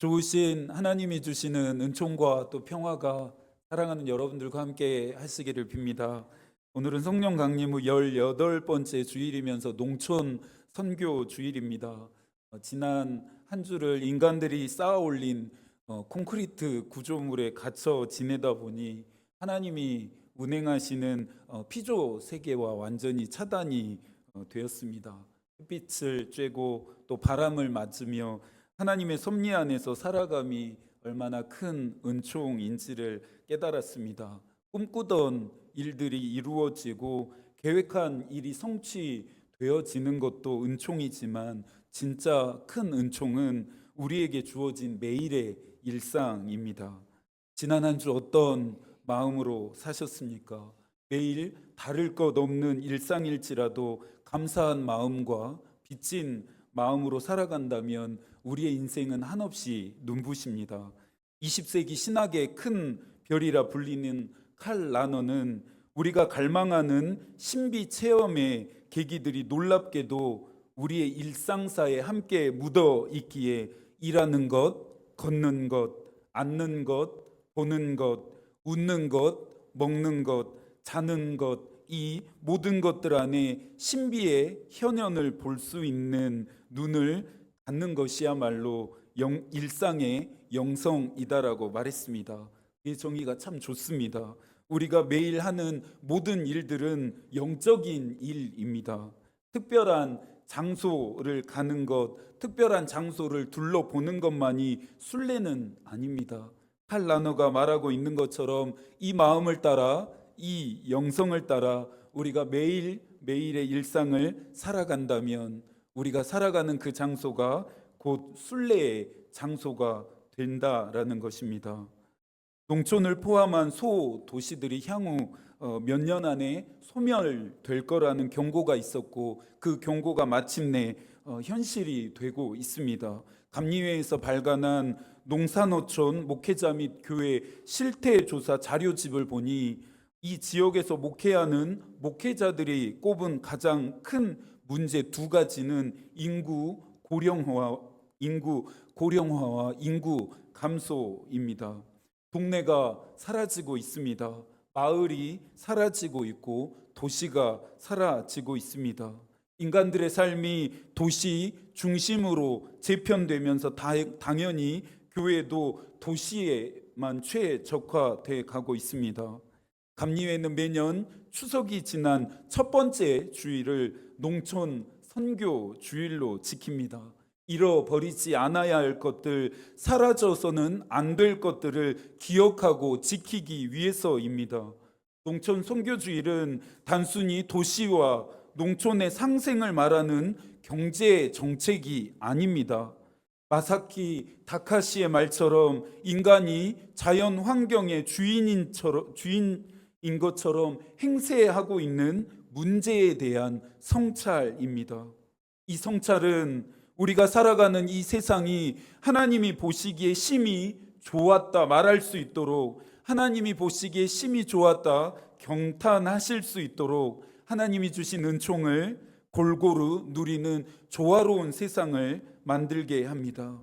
좋으신 하나님이 주시는 은총과 또 평화가 사랑하는 여러분들과 함께 하시기를 빕니다. 오늘은 성령 강림 후 18번째 주일이면서 농촌 선교 주일입니다. 어, 지난 한 주를 인간들이 쌓아 올린 어, 콘크리트 구조물에 갇혀 지내다 보니 하나님이 운행하시는 어, 피조 세계와 완전히 차단이 어, 되었습니다. 햇빛을 쬐고 또 바람을 맞으며 하나님의 섭리 안에서 살아감이 얼마나 큰 은총인지를 깨달았습니다. 꿈꾸던 일들이 이루어지고 계획한 일이 성취되어지는 것도 은총이지만 진짜 큰 은총은 우리에게 주어진 매일의 일상입니다. 지난 한 주 어떤 마음으로 사셨습니까? 매일 다를 것 없는 일상일지라도 감사한 마음과 빚진 마음으로 살아간다면 우리의 인생은 한없이 눈부십니다. 20세기 신학의 큰 별이라 불리는 칼 라너는 우리가 갈망하는 신비 체험의 계기들이 놀랍게도 우리의 일상사에 함께 묻어 있기에 일하는 것, 걷는 것, 앉는 것, 보는 것, 웃는 것, 먹는 것, 자는 것, 이 모든 것들 안에 신비의 현현을 볼 수 있는 눈을 갖는 것이야말로 영, 일상의 영성이다라고 말했습니다. 이 정의가 참 좋습니다. 우리가 매일 하는 모든 일들은 영적인 일입니다. 특별한 장소를 가는 것, 특별한 장소를 둘러보는 것만이 순례는 아닙니다. 칼라너가 말하고 있는 것처럼 이 마음을 따라 이 영성을 따라 우리가 매일 매일의 일상을 살아간다면 우리가 살아가는 그 장소가 곧 순례의 장소가 된다라는 것입니다. 농촌을 포함한 소 도시들이 향후 어, 몇년 안에 소멸될 거라는 경고가 있었고 그 경고가 마침내 어, 현실이 되고 있습니다. 감리회에서 발간한 농산어촌 목회자 및 교회 실태 조사 자료집을 보니 이 지역에서 목회하는 목회자들이 꼽은 가장 큰 문제 두 가지는 인구 고령화와 인구 고령화와 인구 감소입니다. 동네가 사라지고 있습니다. 마을이 사라지고 있고 도시가 사라지고 있습니다. 인간들의 삶이 도시 중심으로 재편되면서 다- 당연히 교회도 도시에만 최적화돼 가고 있습니다. 감리회는 매년 추석이 지난 첫 번째 주일을 농촌 선교 주일로 지킵니다. 잃어버리지 않아야 할 것들, 사라져서는 안 될 것들을 기억하고 지키기 위해서입니다. 농촌 선교주일은 단순히 도시와 농촌의 상생을 말하는 경제 정책이 아닙니다. 마사키 다카시의 말처럼 인간이 자연 환경의 주인인처럼 주인 인 것처럼 행세하고 있는 문제에 대한 성찰입니다. 이 성찰은 우리가 살아가는 이 세상이 하나님이 보시기에 심히 좋았다 말할 수 있도록 하나님이 보시기에 심히 좋았다 경탄하실 수 있도록 하나님이 주신 은총을 골고루 누리는 조화로운 세상을 만들게 합니다.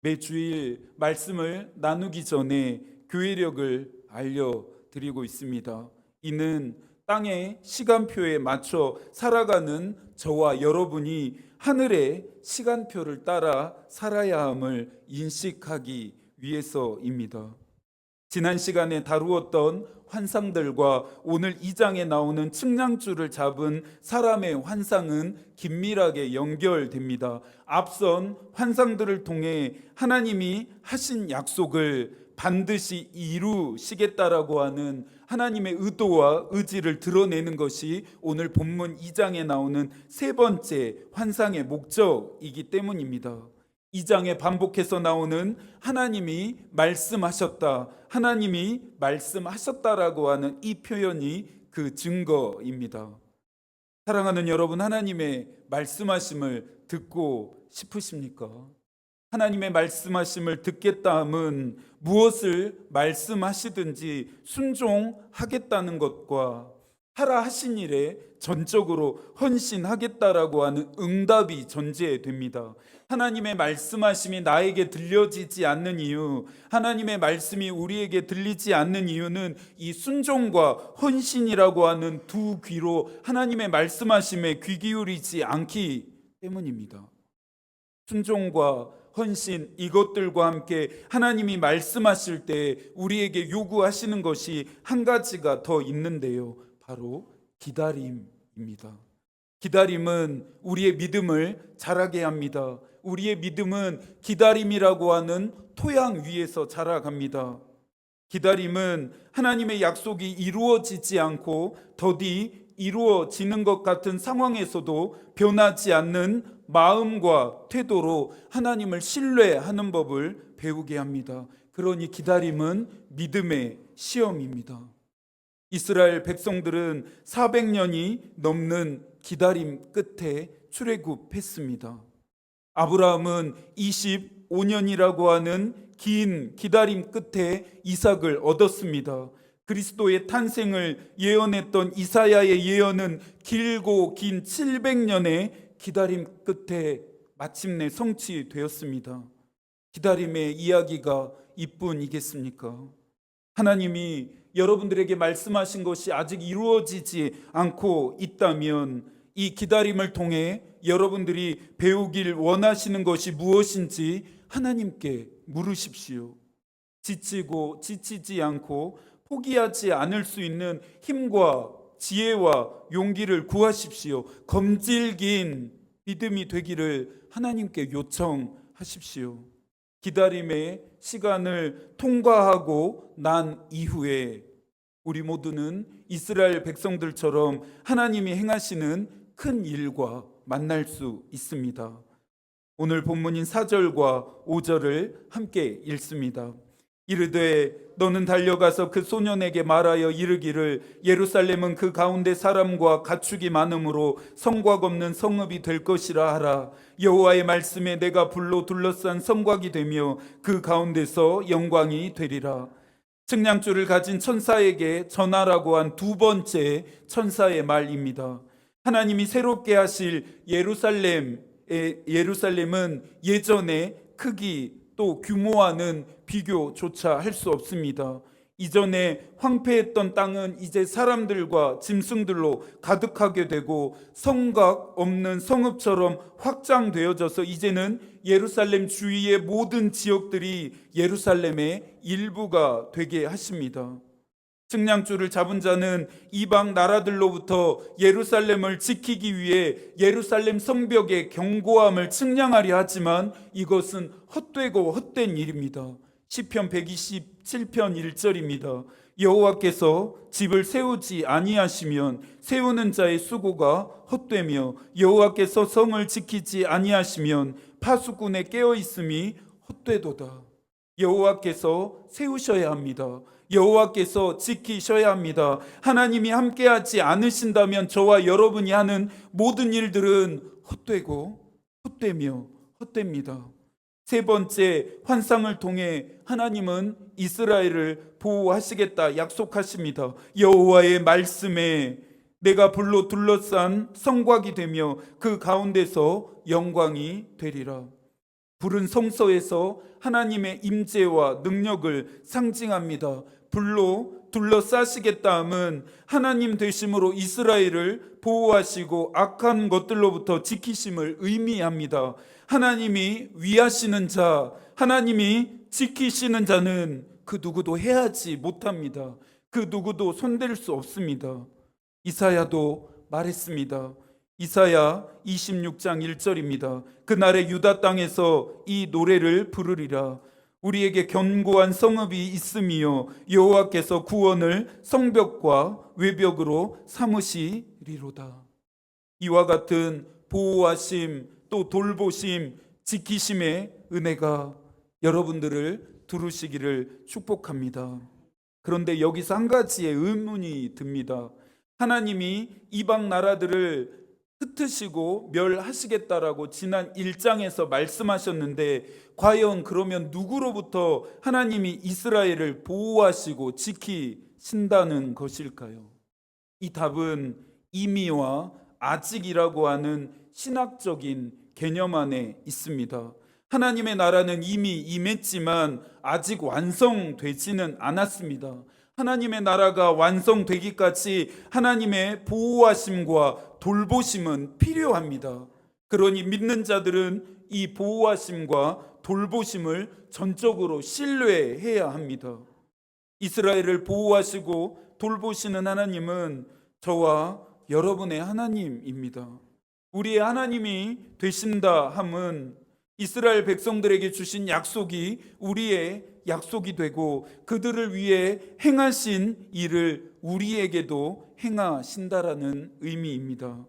매주일 말씀을 나누기 전에 교회력을 알려 드리고 있습니다. 이는 땅의 시간표에 맞춰 살아가는 저와 여러분이 하늘의 시간표를 따라 살아야 함을 인식하기 위해서입니다. 지난 시간에 다루었던 환상들과 오늘 이 장에 나오는 측량줄을 잡은 사람의 환상은 긴밀하게 연결됩니다. 앞선 환상들을 통해 하나님이 하신 약속을 반드시 이루시겠다라고 하는 하나님의 의도와 의지를 드러내는 것이 오늘 본문 2장에 나오는 세 번째 환상의 목적이기 때문입니다. 2장에 반복해서 나오는 하나님이 말씀하셨다, 하나님이 말씀하셨다라고 하는 이 표현이 그 증거입니다. 사랑하는 여러분, 하나님의 말씀하심을 듣고 싶으십니까? 하나님의 말씀하심을 듣겠다 함은 무엇을 말씀하시든지 순종하겠다는 것과 하라 하신 일에 전적으로 헌신하겠다라고 하는 응답이 전제됩니다. 하나님의 말씀하심이 나에게 들려지지 않는 이유, 하나님의 말씀이 우리에게 들리지 않는 이유는 이 순종과 헌신이라고 하는 두 귀로 하나님의 말씀하심에 귀 기울이지 않기 때문입니다. 순종과 헌신 이것들과 함께 하나님이 말씀하실 때 우리에게 요구하시는 것이 한 가지가 더 있는데요. 바로 기다림입니다. 기다림은 우리의 믿음을 자라게 합니다. 우리의 믿음은 기다림이라고 하는 토양 위에서 자라갑니다. 기다림은 하나님의 약속이 이루어지지 않고 더디 이루어지는 것 같은 상황에서도 변하지 않는 마음과 태도로 하나님을 신뢰하는 법을 배우게 합니다. 그러니 기다림은 믿음의 시험입니다. 이스라엘 백성들은 400년이 넘는 기다림 끝에 출애굽했습니다. 아브라함은 25년이라고 하는 긴 기다림 끝에 이삭을 얻었습니다. 그리스도의 탄생을 예언했던 이사야의 예언은 길고 긴 700년의 기다림 끝에 마침내 성취되었습니다. 기다림의 이야기가 이뿐이겠습니까? 하나님이 여러분들에게 말씀하신 것이 아직 이루어지지 않고 있다면 이 기다림을 통해 여러분들이 배우길 원하시는 것이 무엇인지 하나님께 물으십시오. 지치고 지치지 않고 포기하지 않을 수 있는 힘과 지혜와 용기를 구하십시오. 검질긴 믿음이 되기를 하나님께 요청하십시오. 기다림의 시간을 통과하고 난 이후에 우리 모두는 이스라엘 백성들처럼 하나님이 행하시는 큰 일과 만날 수 있습니다. 오늘 본문인 4절과 5절을 함께 읽습니다. 이르되 너는 달려가서 그 소년에게 말하여 이르기를 예루살렘은 그 가운데 사람과 가축이 많으므로 성곽 없는 성읍이 될 것이라 하라 여호와의 말씀에 내가 불로 둘러싼 성곽이 되며 그 가운데서 영광이 되리라 측량줄을 가진 천사에게 전하라고 한 두 번째 천사의 말입니다. 하나님이 새롭게 하실 예루살렘 예루살렘은 예전의 크기 또 규모와는 비교조차 할 수 없습니다. 이전에 황폐했던 땅은 이제 사람들과 짐승들로 가득하게 되고 성곽 없는 성읍처럼 확장되어져서 이제는 예루살렘 주위의 모든 지역들이 예루살렘의 일부가 되게 하십니다. 측량줄을 잡은 자는 이방 나라들로부터 예루살렘을 지키기 위해 예루살렘 성벽의 견고함을 측량하려 하지만 이것은 헛되고 헛된 일입니다. 시편 127편 1절입니다. 여호와께서 집을 세우지 아니하시면 세우는 자의 수고가 헛되며 여호와께서 성을 지키지 아니하시면 파수꾼의 깨어 있음이 헛되도다. 여호와께서 세우셔야 합니다. 여호와께서 지키셔야 합니다. 하나님이 함께하지 않으신다면 저와 여러분이 하는 모든 일들은 헛되고 헛되며 헛됩니다. 세 번째 환상을 통해 하나님은 이스라엘을 보호하시겠다 약속하십니다. 여호와의 말씀에 내가 불로 둘러싼 성곽이 되며 그 가운데서 영광이 되리라. 불은 성서에서 하나님의 임재와 능력을 상징합니다. 불로 둘러싸시겠다 함은 하나님 되심으로 이스라엘을 보호하시고 악한 것들로부터 지키심을 의미합니다. 하나님이 위하시는 자, 하나님이 지키시는 자는 그 누구도 해하지 못합니다. 그 누구도 손댈 수 없습니다. 이사야도 말했습니다. 이사야 26장 1절입니다. 그날의 유다 땅에서 이 노래를 부르리라. 우리에게 견고한 성읍이 있음이요 여호와께서 구원을 성벽과 외벽으로 삼으시리로다. 이와 같은 보호하심 또 돌보심 지키심의 은혜가 여러분들을 두루시기를 축복합니다. 그런데 여기서 한 가지의 의문이 듭니다. 하나님이 이방 나라들을 흩으시고 멸하시겠다라고 지난 1장에서 말씀하셨는데 과연 그러면 누구로부터 하나님이 이스라엘을 보호하시고 지키신다는 것일까요? 이 답은 이미와 아직이라고 하는 신학적인 개념 안에 있습니다. 하나님의 나라는 이미 임했지만 아직 완성되지는 않았습니다. 하나님의 나라가 완성되기까지 하나님의 보호하심과 돌보심은 필요합니다. 그러니 믿는 자들은 이 보호하심과 돌보심을 전적으로 신뢰해야 합니다. 이스라엘을 보호하시고 돌보시는 하나님은 저와 여러분의 하나님입니다. 우리의 하나님이 되신다 함은 이스라엘 백성들에게 주신 약속이 우리의 약속이 되고 그들을 위해 행하신 일을 우리에게도 행하신다라는 의미입니다.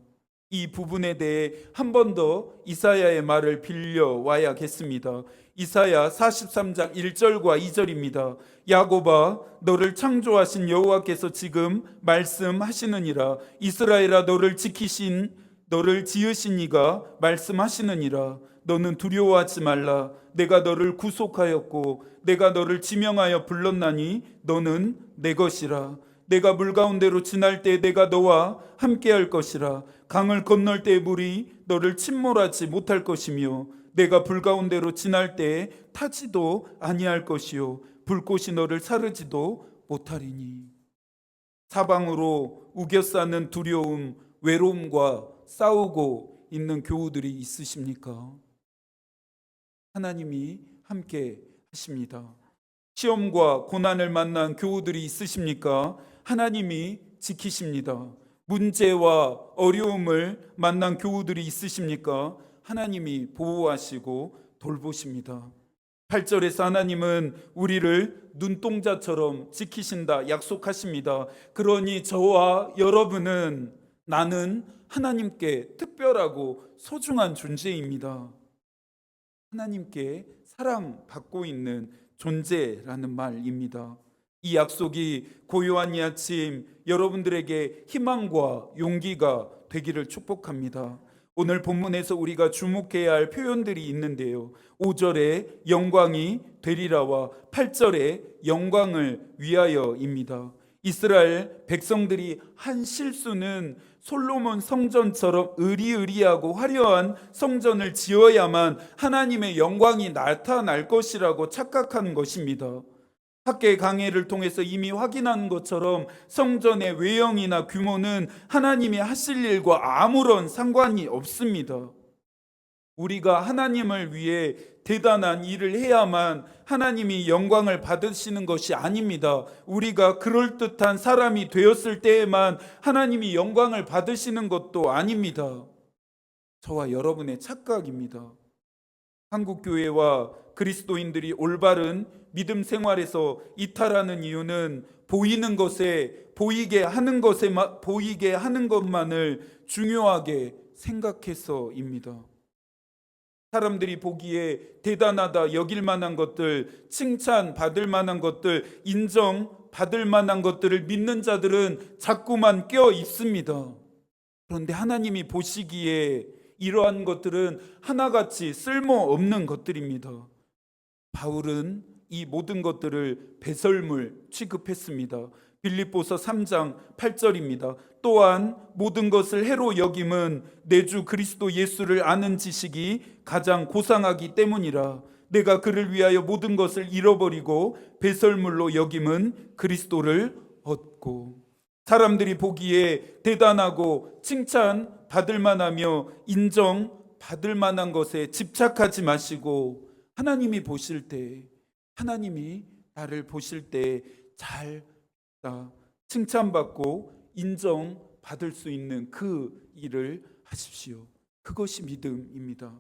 이 부분에 대해 한 번 더 이사야의 말을 빌려 와야겠습니다. 이사야 43장 1절과 2절입니다. 야곱아 너를 창조하신 여호와께서 지금 말씀하시느니라 이스라엘아 너를 지키신 너를 지으신 이가 말씀하시느니라 너는 두려워하지 말라. 내가 너를 구속하였고 내가 너를 지명하여 불렀나니 너는 내 것이라. 내가 물 가운데로 지날 때 내가 너와 함께할 것이라. 강을 건널 때 물이 너를 침몰하지 못할 것이며 내가 불 가운데로 지날 때 타지도 아니할 것이요. 불꽃이 너를 사르지도 못하리니. 사방으로 우겨싸는 두려움 외로움과 싸우고 있는 교우들이 있으십니까? 하나님이 함께 하십니다. 시험과 고난을 만난 교우들이 있으십니까? 하나님이 지키십니다. 문제와 어려움을 만난 교우들이 있으십니까? 하나님이 보호하시고 돌보십니다. 8절에서 하나님은 우리를 눈동자처럼 지키신다 약속하십니다. 그러니 저와 여러분은 나는 하나님께 특별하고 소중한 존재입니다. 하나님께 사랑받고 있는 존재라는 말입니다. 이 약속이 고요한 이 아침 여러분들에게 희망과 용기가 되기를 축복합니다. 오늘 본문에서 우리가 주목해야 할 표현들이 있는데요. 5절에 영광이 되리라와 8절에 영광을 위하여입니다. 이스라엘 백성들이 한 실수는 솔로몬 성전처럼 의리의리하고 화려한 성전을 지어야만 하나님의 영광이 나타날 것이라고 착각한 것입니다. 학계 강해를 통해서 이미 확인한 것처럼 성전의 외형이나 규모는 하나님이 하실 일과 아무런 상관이 없습니다. 우리가 하나님을 위해 대단한 일을 해야만 하나님이 영광을 받으시는 것이 아닙니다. 우리가 그럴듯한 사람이 되었을 때에만 하나님이 영광을 받으시는 것도 아닙니다. 저와 여러분의 착각입니다. 한국 교회와 그리스도인들이 올바른 믿음 생활에서 이탈하는 이유는 보이는 것에 보이게 하는 것에 보이게 하는 것만을 중요하게 생각해서입니다. 사람들이 보기에 대단하다 여길 만한 것들, 칭찬 받을 만한 것들, 인정 받을 만한 것들을 믿는 자들은 자꾸만 껴 있습니다. 그런데 하나님이 보시기에 이러한 것들은 하나같이 쓸모없는 것들입니다. 바울은 이 모든 것들을 배설물 취급했습니다. 빌립보서 3장 8절입니다. 또한 모든 것을 해로 여김은 내 주 그리스도 예수를 아는 지식이 가장 고상하기 때문이라. 내가 그를 위하여 모든 것을 잃어버리고 배설물로 여김은 그리스도를 얻고 사람들이 보기에 대단하고 칭찬 받을 만하며 인정 받을 만한 것에 집착하지 마시고 하나님이 보실 때 하나님이 나를 보실 때잘 칭찬받고 인정받을 수 있는 그 일을 하십시오. 그것이 믿음입니다.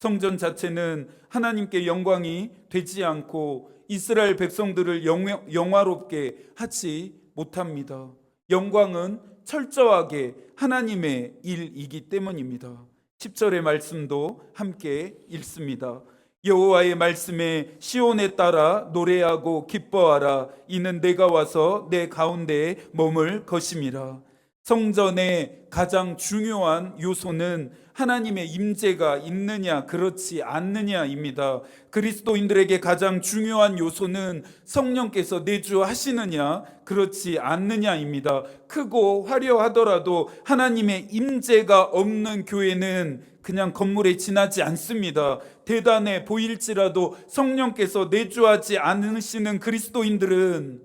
성전 자체는 하나님께 영광이 되지 않고 이스라엘 백성들을 영화롭게 하지 못합니다. 영광은 철저하게 하나님의 일이기 때문입니다. 10절의 말씀도 함께 읽습니다. 여호와의 말씀에 시온에 따라 노래하고 기뻐하라 이는 내가 와서 내 가운데에 머물 것임이라 성전의 가장 중요한 요소는 하나님의 임재가 있느냐 그렇지 않느냐입니다. 그리스도인들에게 가장 중요한 요소는 성령께서 내주하시느냐 그렇지 않느냐입니다. 크고 화려하더라도 하나님의 임재가 없는 교회는 그냥 건물에 지나지 않습니다. 대단해 보일지라도 성령께서 내주하지 않으시는 그리스도인들은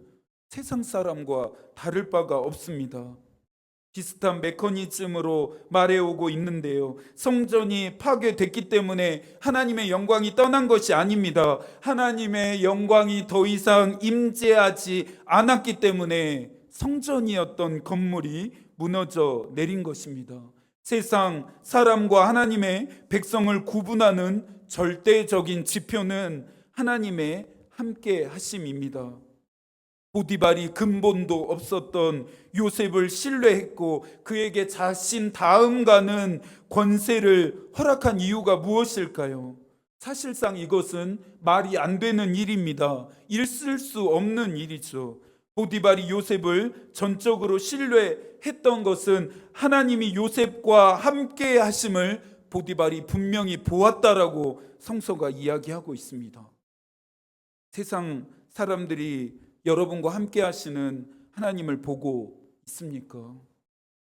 세상 사람과 다를 바가 없습니다. 비슷한 메커니즘으로 말해오고 있는데요. 성전이 파괴됐기 때문에 하나님의 영광이 떠난 것이 아닙니다. 하나님의 영광이 더 이상 임재하지 않았기 때문에 성전이었던 건물이 무너져 내린 것입니다. 세상 사람과 하나님의 백성을 구분하는 절대적인 지표는 하나님의 함께 하심입니다. 보디발이 근본도 없었던 요셉을 신뢰했고 그에게 자신 다음가는 권세를 허락한 이유가 무엇일까요? 사실상 이것은 말이 안 되는 일입니다. 있을 수 없는 일이죠. 보디발이 요셉을 전적으로 신뢰했던 것은 하나님이 요셉과 함께 하심을 보디발이 분명히 보았다라고 성서가 이야기하고 있습니다. 세상 사람들이 여러분과 함께 하시는 하나님을 보고 있습니까?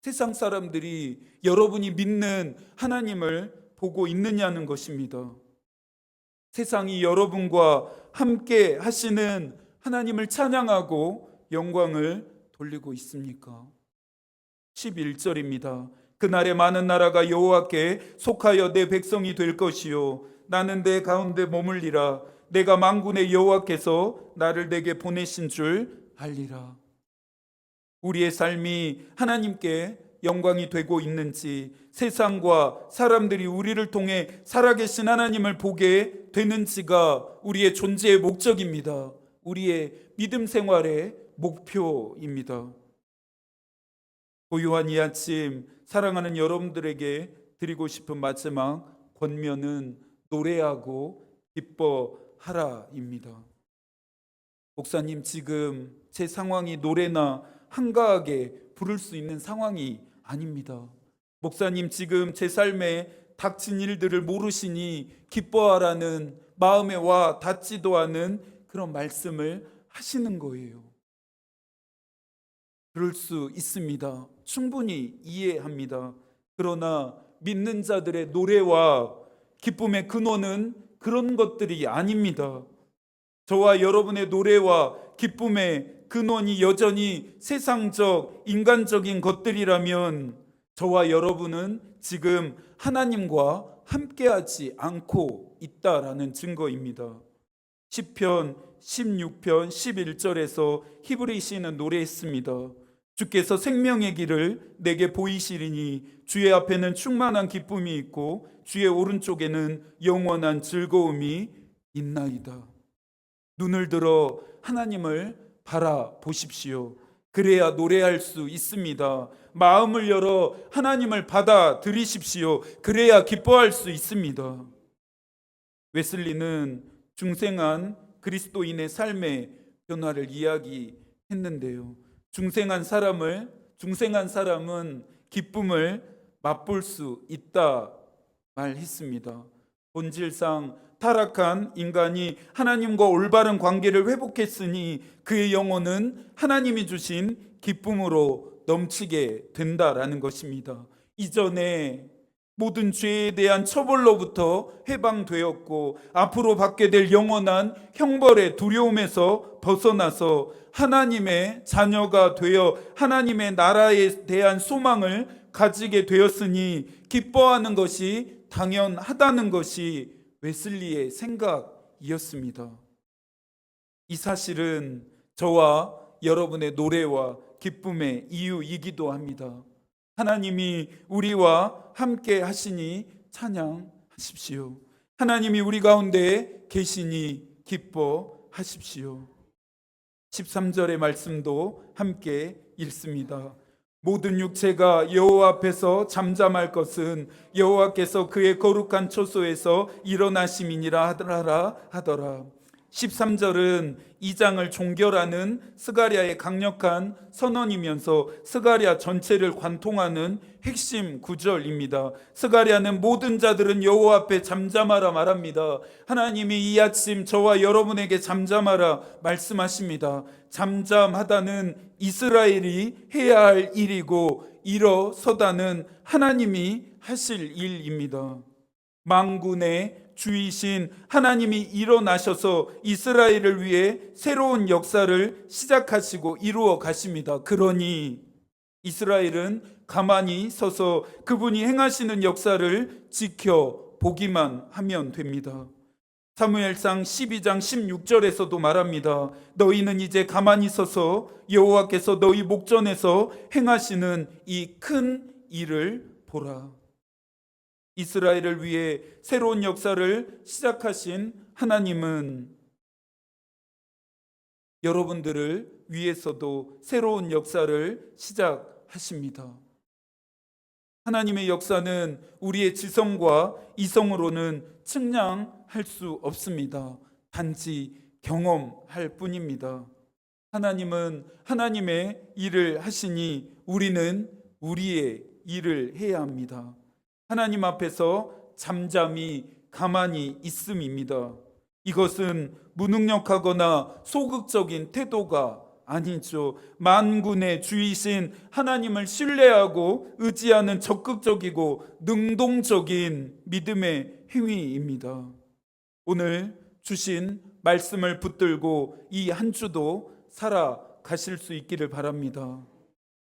세상 사람들이 여러분이 믿는 하나님을 보고 있느냐는 것입니다. 세상이 여러분과 함께 하시는 하나님을 찬양하고 영광을 돌리고 있습니까? 11절입니다. 그날에 많은 나라가 여호와께 속하여 내 백성이 될 것이요 나는 내 가운데 머물리라 내가 만군의 여호와께서 나를 내게 보내신 줄 알리라. 우리의 삶이 하나님께 영광이 되고 있는지 세상과 사람들이 우리를 통해 살아계신 하나님을 보게 되는지가 우리의 존재의 목적입니다. 우리의 믿음 생활의 목표입니다. 고요한 이 아침 사랑하는 여러분들에게 드리고 싶은 마지막 권면은 노래하고 기뻐하라입니다. 목사님 지금 제 상황이 노래나 한가하게 부를 수 있는 상황이 아닙니다. 목사님 지금 제 삶에 닥친 일들을 모르시니 기뻐하라는 마음에 와 닿지도 않은 그런 말씀을 하시는 거예요. 그럴 수 있습니다. 충분히 이해합니다. 그러나 믿는 자들의 노래와 기쁨의 근원은 그런 것들이 아닙니다. 저와 여러분의 노래와 기쁨의 근원이 여전히 세상적, 인간적인 것들이라면 저와 여러분은 지금 하나님과 함께하지 않고 있다라는 증거입니다. 10편, 16편, 11절에서 히브리 시인은 노래했습니다. 주께서 생명의 길을 내게 보이시리니 주의 앞에는 충만한 기쁨이 있고 주의 오른쪽에는 영원한 즐거움이 있나이다. 눈을 들어 하나님을 바라보십시오. 그래야 노래할 수 있습니다. 마음을 열어 하나님을 받아들이십시오. 그래야 기뻐할 수 있습니다. 웨슬리는 중생한 그리스도인의 삶의 변화를 이야기했는데요. 중생한 사람을 중생한 사람은 기쁨을 맛볼 수 있다 말했습니다. 본질상 타락한 인간이 하나님과 올바른 관계를 회복했으니 그의 영혼은 하나님이 주신 기쁨으로 넘치게 된다라는 것입니다. 이전에 모든 죄에 대한 처벌로부터 해방되었고 앞으로 받게 될 영원한 형벌의 두려움에서 벗어나서 하나님의 자녀가 되어 하나님의 나라에 대한 소망을 가지게 되었으니 기뻐하는 것이 당연하다는 것이 웨슬리의 생각이었습니다. 이 사실은 저와 여러분의 노래와 기쁨의 이유이기도 합니다. 하나님이 우리와 함께 하시니 찬양하십시오. 하나님이 우리 가운데 계시니 기뻐하십시오. 13절의 말씀도 함께 읽습니다. 모든 육체가 여호와 앞에서 잠잠할 것은 여호와께서 그의 거룩한 초소에서 일어나심이니라 하더라 하더라. 13절은 이 장을 종결하는 스가랴의 강력한 선언이면서 스가랴 전체를 관통하는 핵심 구절입니다. 스가랴는 모든 자들은 여호와 앞에 잠잠하라 말합니다. 하나님이 이 아침 저와 여러분에게 잠잠하라 말씀하십니다. 잠잠하다는 이스라엘이 해야 할 일이고 일어서다는 하나님이 하실 일입니다. 망군의 주이신 하나님이 일어나셔서 이스라엘을 위해 새로운 역사를 시작하시고 이루어 가십니다. 그러니 이스라엘은 가만히 서서 그분이 행하시는 역사를 지켜 보기만 하면 됩니다. 사무엘상 12장 16절에서도 말합니다. 너희는 이제 가만히 서서 여호와께서 너희 목전에서 행하시는 이 큰 일을 보라. 이스라엘을 위해 새로운 역사를 시작하신 하나님은 여러분들을 위해서도 새로운 역사를 시작하십니다. 하나님의 역사는 우리의 지성과 이성으로는 측량할 수 없습니다. 단지 경험할 뿐입니다. 하나님은 하나님의 일을 하시니 우리는 우리의 일을 해야 합니다. 하나님 앞에서 잠잠히 가만히 있음입니다. 이것은 무능력하거나 소극적인 태도가 아니죠. 만군의 주이신 하나님을 신뢰하고 의지하는 적극적이고 능동적인 믿음의 행위입니다. 오늘 주신 말씀을 붙들고 이 한 주도 살아가실 수 있기를 바랍니다.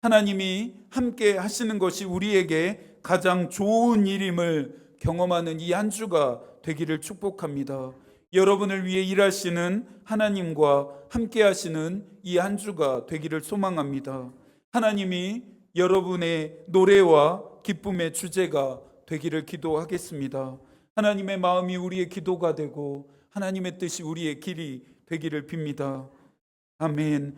하나님이 함께 하시는 것이 우리에게 가장 좋은 일임을 경험하는 이 한 주가 되기를 축복합니다. 여러분을 위해 일하시는 하나님과 함께 하시는 이 한 주가 되기를 소망합니다. 하나님이 여러분의 노래와 기쁨의 주제가 되기를 기도하겠습니다. 하나님의 마음이 우리의 기도가 되고 하나님의 뜻이 우리의 길이 되기를 빕니다. 아멘.